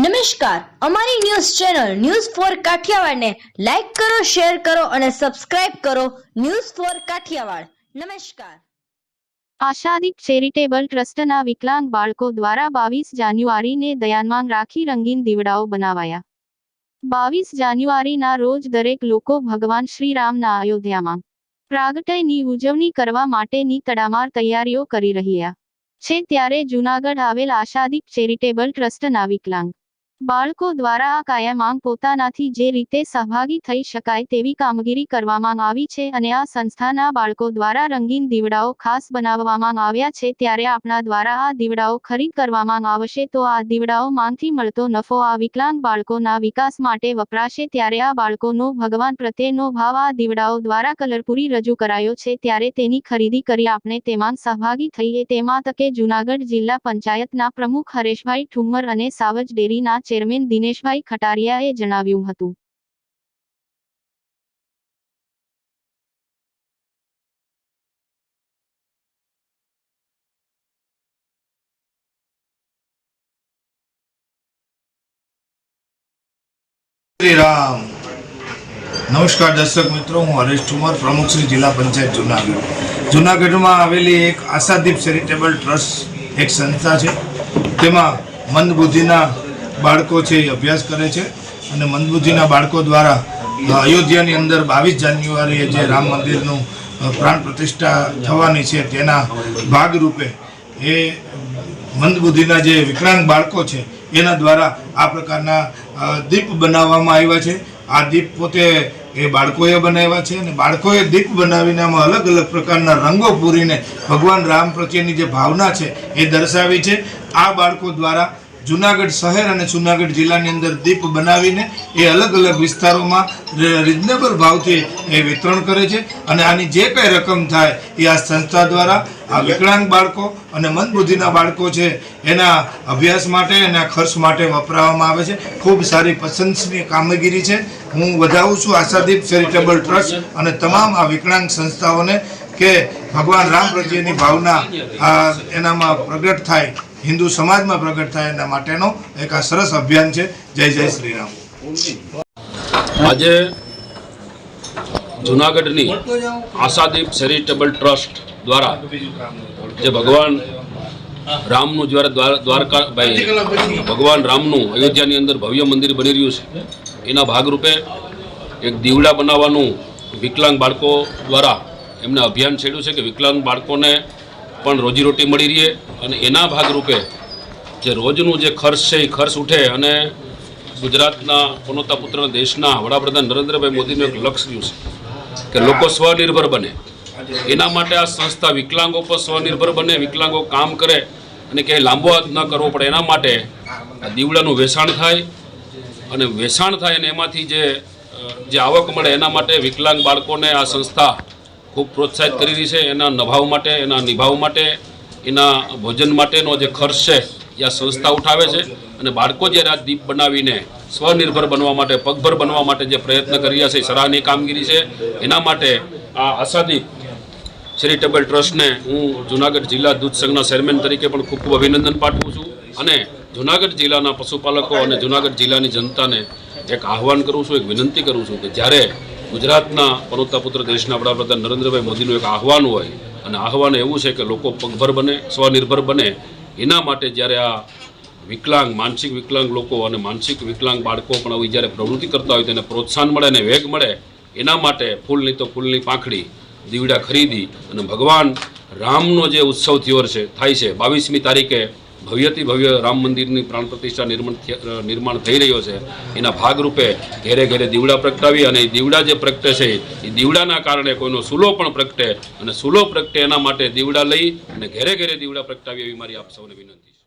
નમસ્કાર. અમારી news channel news for કાઠિયાવાડને લાઈક કરો, શેર કરો અને સબસ્ક્રાઇબ કરો ન્યૂઝ ફોર કાઠિયાવાડ. નમસ્કાર. આશાદીપ ચેરિટેબલ ટ્રસ્ટના વિકલાંગ બાળકો દ્વારા બાવીસ જાન્યુઆરીને દયાનમાં રાખી રંગીન દીવડાઓ બનાવાયા. બાવીસ જાન્યુઆરીના રોજ દરેક લોકો ભગવાન શ્રીરામના અયોધ્યામાં પ્રાગટયની ઉજવણી કરવા માટેની તડામાર તૈયારીઓ કરી રહ્યા છે. ત્યારે જૂનાગઢ આવેલ આશાદીપ ચેરિટેબલ ટ્રસ્ટના વિકલાંગ બાળકો દ્વારા આ કાયમાંગ પોતાનાથી જે રીતે સહભાગી થઈ શકાય તેવી કામગીરી કરવામાં આવી છે અને આ સંસ્થાના બાળકો દ્વારા રંગીન દીવડાઓ ખાસ બનાવવામાં આવ્યા છે ત્યારે આપણા દ્વારા આ દીવડાઓ ખરીદ કરવામાં આવશે તો આ દીવડાઓ માંથી મળતો નફો આ વિકલાંગ બાળકોના વિકાસ માટે વપરાશે ત્યારે આ બાળકોનો ભગવાન પ્રત્યેનો ભાવ આ દીવડાઓ દ્વારા કલરપુરી રજૂ કરાયો છે ત્યારે તેની ખરીદી કરી આપણે તેમાં સહભાગી થઈએ તેમાં તકે જૂનાગઢ જિલ્લા પંચાયતના પ્રમુખ હરેશભાઈ ઠુમ્મર અને સાવજ ડેરીના ચેરમેન દિનેશભાઈ ખટારિયાએ જણાવ્યું હતું. નમસ્કાર દર્શક મિત્રો, હું હરેશ ઠુમર, પ્રમુખ શ્રી જિલ્લા પંચાયત જુનાગઢ. જુનાગઢમાં આવેલી એક આશાદીપ ચેરિટેબલ ટ્રસ્ટ એક સંસ્થા છે. તેમાં મંદબુદ્ધિના બાળકો છે એ અભ્યાસ કરે છે અને મંદબુદ્ધિના બાળકો દ્વારા અયોધ્યાની અંદર બાવીસ જાન્યુઆરીએ જે રામ મંદિરનું પ્રાણ પ્રતિષ્ઠા થવાની છે તેના ભાગરૂપે એ મંદબુદ્ધિના જે વિકલાંગ બાળકો છે એના દ્વારા આ પ્રકારના દીપ બનાવવામાં આવ્યા છે. આ દીપ પોતે એ બાળકોએ બનાવ્યા છે અને બાળકોએ દીપ બનાવીને આમાં અલગ અલગ પ્રકારના રંગો પૂરીને ભગવાન રામ પ્રત્યેની જે ભાવના છે એ દર્શાવી છે. આ બાળકો દ્વારા જુનાગઢ શહેર અને જુનાગઢ જિલ્લાની અંદર દીપ બનાવીને એ અલગ અલગ વિસ્તારોમાં રિઝનેબલ ભાવથી એ વિતરણ કરે છે. અને આની જે કંઈ રકમ થાય એ આ સંસ્થા દ્વારા આ વિકલાંગ બાળકો અને મંદબુદ્ધિના બાળકો છે એના અભ્યાસ માટે એના ખર્ચ માટે વપરાવામાં આવે છે. ખૂબ સારી પ્રશંસનીય કામગીરી છે. હું વધાવું છું આશાદીપ ચેરિટેબલ ટ્રસ્ટ અને તમામ આ વિકલાંગ સંસ્થાઓને કે ભગવાન રામ પ્રત્યેની ભાવના આ એનામાં પ્રગટ થાય. હિન્દુ સમાજમાં પ્રગટ થાય એના માટેનો એક આ સરસ અભિયાન છે. જય જય શ્રી રામ આજે જુનાગઢની આશાદીપ ચેરિટેબલ ટ્રસ્ટ દ્વારા જે ભગવાન રામનું જ્યારે દ્વાર- દ્વારકા ભાઈ, ભગવાન રામનું અયોધ્યાની અંદર ભવ્ય મંદિર બની રહ્યું છે, એના ભાગરૂપે એક દીવડા બનાવવાનું વિકલાંગ બાળકો દ્વારા એમને અભિયાન છેડ્યું છે કે વિકલાંગ બાળકોને પણ રોજીરોટી મળી રહે અને એના ભાગરૂપે જે રોજનું જે ખર્ચ છે એ ખર્ચ ઉઠે અને ગુજરાતના પનોતા પુત્ર દેશના વડાપ્રધાન નરેન્દ્રભાઈ મોદીનું એક લક્ષ્ય છે કે લોકો સ્વનિર્ભર બને. એના માટે આ સંસ્થા વિકલાંગો પર સ્વનિર્ભર બને, વિકલાંગો કામ કરે અને ક્યાંય લાંબો હાથ ન કરવો પડે. એના માટે આ દીવડાનું વેચાણ થાય અને વેચાણ થાય અને એમાંથી જે જે આવક મળે એના માટે વિકલાંગ બાળકોને આ સંસ્થા ખૂબ પ્રોત્સાહિત કરી રહી છે. એના નભાવ માટે, એના નિભાવ માટે, એના ભોજન માટેનો જે ખર્ચ છે, એ આ સંસ્થા ઉઠાવે છે. અને બાળકો જ્યારે આ દીપ બનાવીને સ્વનિર્ભર બનવા માટે, પગભર બનવા માટે જે પ્રયત્ન કરી રહ્યા છે, એ સરાહનીય કામગીરી છે. એના માટે આ આશાદીપ ચેરિટેબલ ટ્રસ્ટને હું જુનાગઢ જિલ્લા દૂધ સંઘના ચેરમેન તરીકે પણ ખૂબ ખૂબ અભિનંદન પાઠવું છું. અને જુનાગઢ જિલ્લાના પશુપાલકો અને જુનાગઢ જિલ્લાની જનતાને એક આહવાન કરું છું, એક વિનંતી કરું છું કે જ્યારે ગુજરાતના પનોતા પુત્ર દેશના વડાપ્રધાન નરેન્દ્રભાઈ મોદીનું એક આહવાન હોય અને આહવાન એવું છે કે લોકો પગભર બને, સ્વનિર્ભર બને. એના માટે જ્યારે આ વિકલાંગ, માનસિક વિકલાંગ લોકો અને માનસિક વિકલાંગ બાળકો પણ આવી જ્યારે પ્રવૃત્તિ કરતા હોય તેને પ્રોત્સાહન મળે અને વેગ મળે, એના માટે ફૂલની તો ફૂલની પાંખડી, દીવડા ખરીદી અને ભગવાન રામનો જે ઉત્સવ થયો છે, થાય છે, બાવીસમી તારીખે ભવ્યથી ભવ્ય રામ મંદિરની પ્રાણ પ્રતિષ્ઠા નિર્માણ નિર્માણ થઈ રહ્યો છે. એના ભાગરૂપે ઘેરે ઘેરે દીવડા પ્રગટાવી અને દીવડા જે પ્રગટે છે એ દીવડાના કારણે કોઈનો સૂલો પણ પ્રગટે અને સૂલો પ્રગટે એના માટે દીવડા લઈ અને ઘેરે ઘેરે દીવડા પ્રગટાવી એવી મારી આપ સૌને વિનંતી છે.